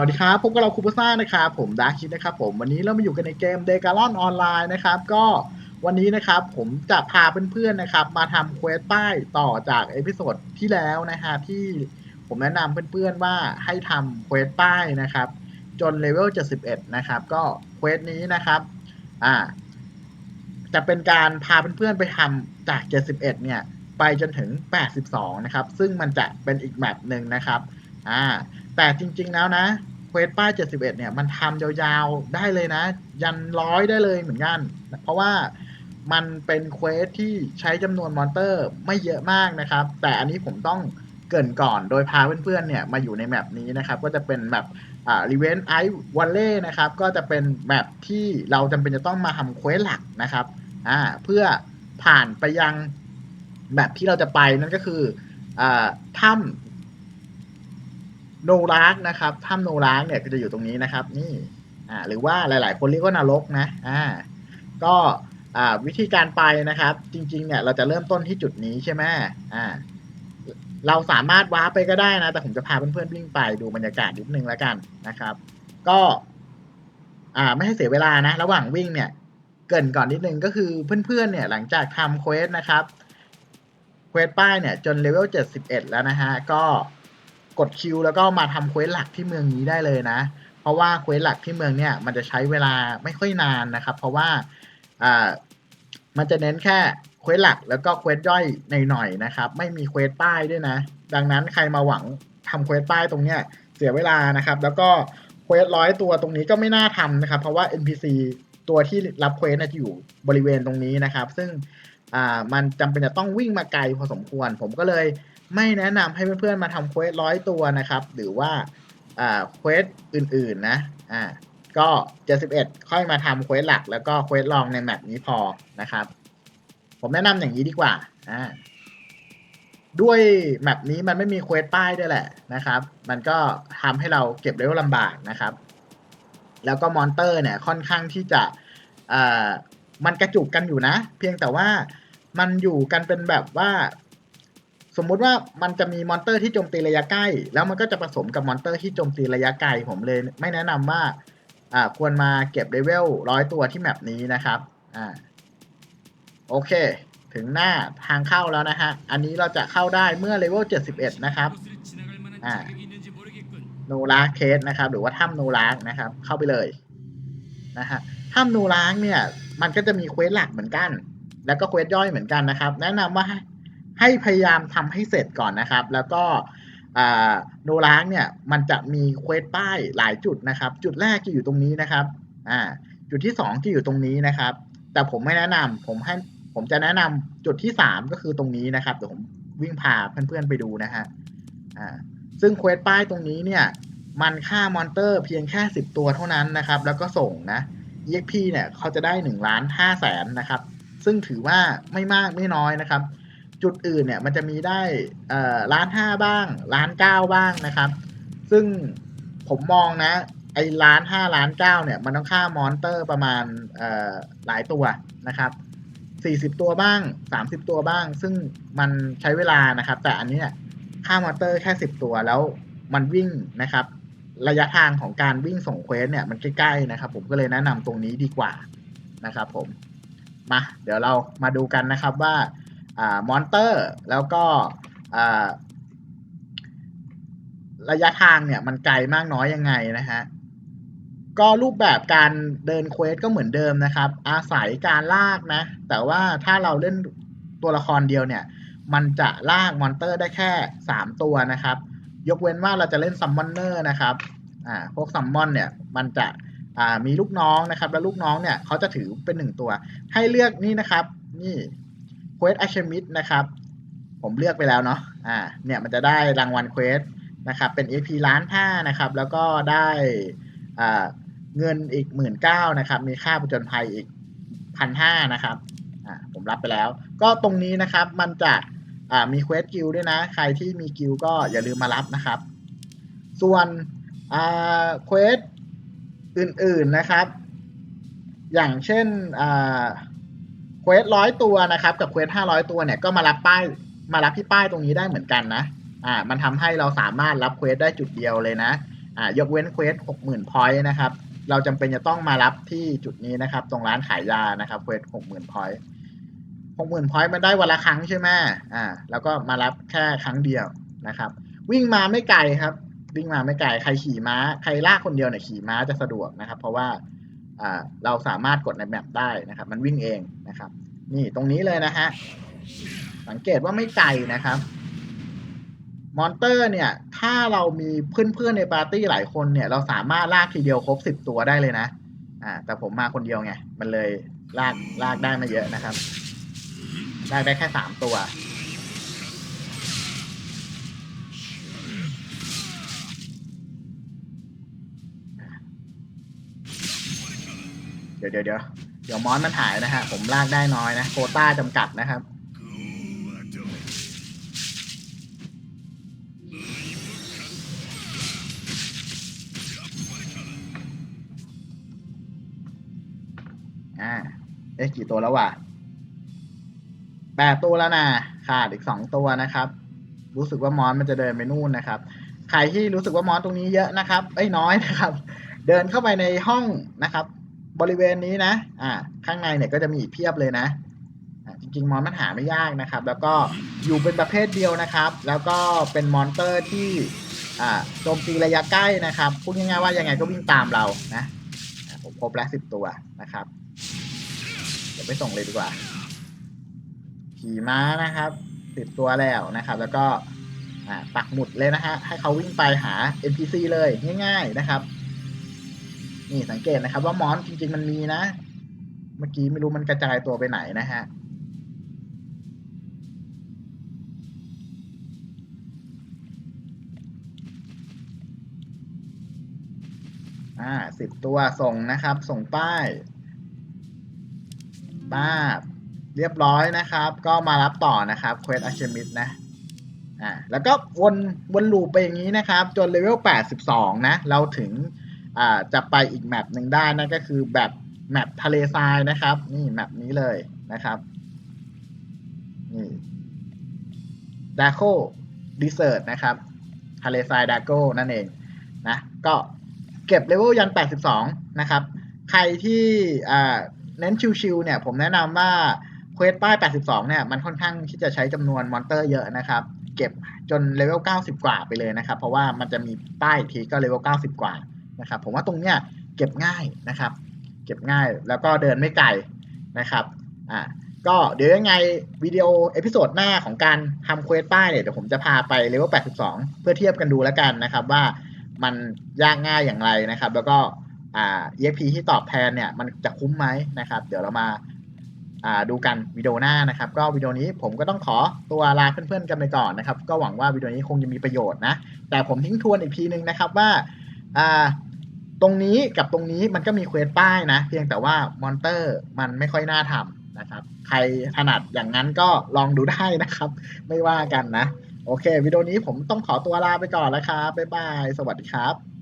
วัสดีครับพบกับเราคูปซ่านะครับผมดาร์คิดนะครับผมวันนี้เรามาอยู่กันในเกมเดกาลอนออนไลน์นะครับก็วันนี้นะครับผมจะพาเพื่อนๆนะครับ มาทำเควสป้ายต่อจากเอพิโซดที่แล้วนะฮะที่ผมแนะนำเพื่อนๆว่าให้ทำเควสป้ายนะครับ จนเลเวล71นะครับก็เควสนี้นะครับอ่าจะเป็นการพาเพื่อนๆไปทำจาก 71 เนี่ย ไปจนถึง 82 นะครับ ซึ่งมันจะเป็นอีกแมปหนึ่งนะครับอ่า แต่จริง ๆ แล้วนะเควสป้าย71เนี่ยมันทำยาวๆได้เลยนะ ยันร้อยได้เลยเหมือนกัน เพราะว่ามันเป็นเควสที่ใช้จำนวนมอนเตอร์ไม่เยอะมากนะครับ แต่อันนี้ผมต้องเกินก่อนโดยพาเพื่อนๆเนี่ยมาอยู่ในแมปนี้นะครับ ก็จะเป็นแมปอ่ารีเวนไอวันเล่นะครับ ก็จะเป็นแมปที่เราจำเป็นจะต้องมาทำเควสหลักนะครับอ่าเพื่อผ่านไปยังแมปที่เราจะไปนั่นก็คืออ่าถ้ำ โนรากนะครับถ้ำโนรากเนี่ยก็จะอยู่ตรงนี้นะครับ นี่อ่าหรือว่าหลาย ๆ คนเรียกว่านรกนะอ่าก็อ่าวิธีการไปนะครับ จริง ๆ เนี่ยเราจะเริ่มต้นที่จุดนี้ใช่ไหมอ่าเราสามารถว้าไปก็ได้นะ แต่ผมจะพาเพื่อนๆวิ่งไปดูบรรยากาศนิดนึงแล้วกันนะครับ ก็อ่าไม่ให้เสียเวลานะ ระหว่างวิ่งเนี่ยเกินก่อนนิดนึงก็คือเพื่อนๆเนี่ยหลังจากทำเควสนะครับเควสป้ายเนี่ยจนเลเวล 71 แล้วนะฮะ ก็ กดคิวแล้วก็มาทำเควสหลักที่เมืองนี้ได้เลยนะ เพราะว่าเควสหลักที่เมืองเนี่ยมันจะใช้เวลาไม่ค่อยนานนะครับ เพราะว่าอ่ามันจะเน้นแค่เควสหลักแล้วก็เควสย่อยหน่อยๆนะครับ ไม่มีเควสป้ายด้วยนะ ดังนั้นใครมาหวังทำเควสป้ายตรงเนี้ยเสียเวลานะครับ แล้วก็เควสร้อยตัวตรงนี้ก็ไม่น่าทำนะครับ เพราะว่า NPC ตัวที่รับเควสจะอยู่บริเวณตรงนี้นะครับ ซึ่งอ่ามันจำเป็นจะต้องวิ่งมาไกลพอสมควร ผมก็เลย ไม่แนะนำให้เพื่อนๆมาทำเควสร้อยตัวนะครับ หรือว่าเควสอื่นๆนะอ่าก็71ค่อยมาทำเควสหลัก แล้วก็เควสรองในแมปนี้พอนะครับ ผมแนะนำอย่างนี้ดีกว่าอ่าด้วยแมปนี้มันไม่มีเควสป้ายด้วยแหละนะครับ มันก็ทำให้เราเก็บเลเวลลำบากนะครับ แล้วก็มอนเตอร์เนี่ยค่อนข้างที่จะอ่ามันกระจุกกันอยู่นะ เพียงแต่ว่ามันอยู่กันเป็นแบบว่า สมมุติว่ามันจะมีมอนเตอร์ที่โจมตีระยะใกล้ แล้วมันก็จะผสมกับมอนเตอร์ที่โจมตีระยะไกล ผมเลยไม่แนะนำว่าอ่าควรมาเก็บเลเวลร้อยตัวที่แมปนี้นะครับอ่าโอเค ถึงหน้าทางเข้าแล้วนะฮะ อันนี้เราจะเข้าได้เมื่อเลเวล71 นะครับอ่าโนลาเคสนะครับ หรือว่าถ้ำโนลาร์นะครับ เข้าไปเลยนะฮะถ้ำโนลาร์เนี่ย มันก็จะมีเควสหลักเหมือนกัน แล้วก็เควสย่อยเหมือนกันนะครับ แนะนำว่า ให้พยายามทำให้เสร็จก่อนนะครับ แล้วก็โนล้าร์เนี่ยมันจะมีเควสป้ายหลายจุดนะครับ จุดแรกจะอยู่ตรงนี้นะครับอ่าจุดที่สองจะอยู่ตรงนี้นะครับ แต่ผมไม่แนะนำผมให้ผมจะแนะนำจุดที่สามก็คือตรงนี้นะครับเดี๋ยวผมวิ่งพาเพื่อนๆไปดูนะฮะอ่าซึ่งเควสป้ายตรงนี้เนี่ยมันฆ่ามอนเตอร์เพียงแค่ 10 ตัวเท่านั้นนะครับ แล้วก็ส่งนะ EXP เนี่ยเขาจะได้1ล้าน5แสนนะครับ ซึ่งถือว่าไม่มากไม่น้อยนะครับ จุดอื่นเนี่ยมันจะมีได้ล้านห้าบ้างล้านเก้าบ้างนะครับ ซึ่งผมมองนะไอ้ล้านห้าล้านเก้าเนี่ยมันต้องฆ่ามอนเตอร์ประมาณหลายตัวนะครับสี่สิบตัวบ้างสามสิบตัวบ้าง ซึ่งมันใช้เวลานะครับ แต่อันนี้เนี่ยฆ่ามอนเตอร์แค่สิบตัวแล้วมันวิ่งนะครับ ระยะทางของการวิ่งส่งเควสเนี่ยมันใกล้ๆนะครับ ผมก็เลยแนะนำตรงนี้ดีกว่านะครับ ผมมาเดี๋ยวเรามาดูกันนะครับว่า มอนเตอร์ แล้วก็ระยะทางเนี่ยมันไกลมากน้อยยังไงนะฮะ ก็รูปแบบการเดินเควสก็เหมือนเดิมนะครับ อาศัยการลากนะ แต่ว่าถ้าเราเล่นตัวละครเดียวเนี่ย มันจะลากมอนเตอร์ได้แค่ 3 ตัวนะครับ ยกเว้นว่าเราจะเล่นซัมมอนเนอร์นะครับ อ่า พวกซัมมอนเนี่ย มันจะ อ่า มีลูกน้องนะครับ แล้วลูกน้องเนี่ยเขาจะถือเป็นหนึ่งตัว ให้เลือกนี่นะครับ นี่ เควส a อชมิดนะครับ ผมเลือกไปแล้วเนาะอ่าเนี่ยมันจะได้รางวัลเควสนะครับเป็น AP ล้านห้านะครับแล้วก็ได้อ่าเงินอีกหมื่นเก้านะครับมีค่าประจนภัยอีกพันห้านะครับอ่าผมรับไปแล้ว ก็ตรงนี้นะครับมันจะอ่ามีเควสกิลด้วยนะ ใครที่มีกิลก็อย่าลืมมารับนะครับ ส่วนอ่าเควสอื่นๆนะครับ อย่างเช่นอ่า ควสร้อยตัวนะครับ กับเควสห้าร้อยตัวเนี่ยก็มารับป้ายมารับที่ป้ายตรงนี้ได้เหมือนกันนะอ่ามันทำให้เราสามารถรับเควสได้จุดเดียวเลยนะอ่ายกเว้นเควสหกหมื่นพอยต์นะครับ เราจำเป็นจะต้องมารับที่จุดนี้นะครับ ตรงร้านขายยานะครับเควสหกหมื่นพอยต์หกหมื่นพอยต์มันได้วันละครั้งใช่ไหมอ่า แล้วก็มารับแค่ครั้งเดียวนะครับ วิ่งมาไม่ไกลครับ วิ่งมาไม่ไกลใครขี่ม้า ใครลากคนเดียวเนี่ยขี่ม้าจะสะดวกนะครับ เพราะว่า เราสามารถกดในแมปได้นะครับ มันวิ่งเองนะครับ นี่ตรงนี้เลยนะฮะสังเกตว่าไม่ไกลนะครับมอนเตอร์เนี่ย ถ้าเรามีเพื่อนๆในปาร์ตี้หลายคนเนี่ย เราสามารถลากทีเดียวครบสิบตัวได้เลยนะ อ่า แต่ผมมาคนเดียวไง มันเลยลากลากได้ไม่เยอะนะครับ ลากได้แค่สามตัว เดี๋ยวเดี๋ยวเดี๋ยวเดี๋ยวมอนมันหายนะฮะ ผมลากได้น้อยนะ โคต้าจำกัดนะครับ อ่า เอ๊ะกี่ตัวแล้ววะแปดตัวแล้วนะขาดอีกสองตัวนะครับ รู้สึกว่ามอนมันจะเดินไปนู่นนะครับ ใครที่รู้สึกว่ามอนตรงนี้เยอะนะครับ เอ้ยน้อยนะครับ เดินเข้าไปในห้องนะครับ บริเวณนี้นะอ่าข้างในเนี่ยก็จะมีอีกเพียบเลยนะอ่าจริงๆ มอนมันหาไม่ยากนะครับ แล้วก็อยู่เป็นประเภทเดียวนะครับ แล้วก็เป็นมอนเตอร์ที่อ่าโจมตีระยะใกล้นะครับพูดง่ายๆว่ายังไงก็วิ่งตามเรานะผมครบแล้วสิบตัวนะครับ เดี๋ยวไปส่งเลยดีกว่า ขี่ม้านะครับสิบตัวแล้วนะครับ แล้วก็อ่าปักหมุดเลยนะฮะให้เขาวิ่งไปหา NPC เลยง่าย ๆนะครับ นี่สังเกตนะครับ ว่ามอนจริง ๆ มันมีนะ เมื่อกี้ไม่รู้มันกระจายตัวไปไหนนะฮะอ่าสิบตัวส่งนะครับ ส่งป้ายป้าบเรียบร้อยนะครับ ก็มารับต่อนะครับเควสอาชมิดนะอ่าแล้วก็วนวนลูปไปอย่างนี้นะครับ จนเลเวล82 นะ เราถึง จะไปอีกแมปหนึ่งได้นั่นก็คือแบบแมปทะเลทรายนะครับ นี่แมปนี้เลยนะครับนี่ดาโ o ดีเซอร์นะครับทะเลทรายดาโ o นั่นเองนะก็เก็บเลเวลยัน 82 นะครับ ใครที่เน้นชิวๆเนี่ยผมแนะนำว่าเควสป้าย 82 เนี่ยมันค่อนข้างที่จะใช้จำนวนมอนเตอร์เยอะนะครับ เก็บจนเลเวล 90 กว่าไปเลยนะครับ เพราะว่ามันจะมีป้ายทีก็เลเวล 90 กว่า นะครับ ผมว่าตรงเนี้ยเก็บง่ายนะครับ เก็บง่ายแล้วก็เดินไม่ไกลนะครับอ่าก็เดี๋ยวยังไงวิดีโอเอพิโซดหน้าของการทำเควสป้ายเนี่ยเดี๋ยวผมจะพาไปเลเวล82 เพื่อเทียบกันดูแล้วกันนะครับว่ามันยากง่ายอย่างไรนะครับ แล้วก็อ่า EXP ที่ตอบแทนเนี่ยมันจะคุ้มไหมนะครับ เดี๋ยวเรามาอ่าดูกันวิดีโอหน้านะครับ ก็วิดีโอนี้ผมก็ต้องขอตัวลาเพื่อนๆกันไปก่อนนะครับ ก็หวังว่าวิดีโอนี้คงจะมีประโยชน์นะ แต่ผมทิ้งทวนอีกทีนึงนะครับว่าอ่า ตรงนี้กับตรงนี้มันก็มีเควสป้ายนะ เพียงแต่ว่ามอนเตอร์มันไม่ค่อยน่าทำนะครับ ใครถนัดอย่างนั้นก็ลองดูได้นะครับ ไม่ว่ากันนะ โอเค วิดีโอนี้ผมต้องขอตัวลาไปก่อนแล้วครับ บ๊ายบาย สวัสดีครับ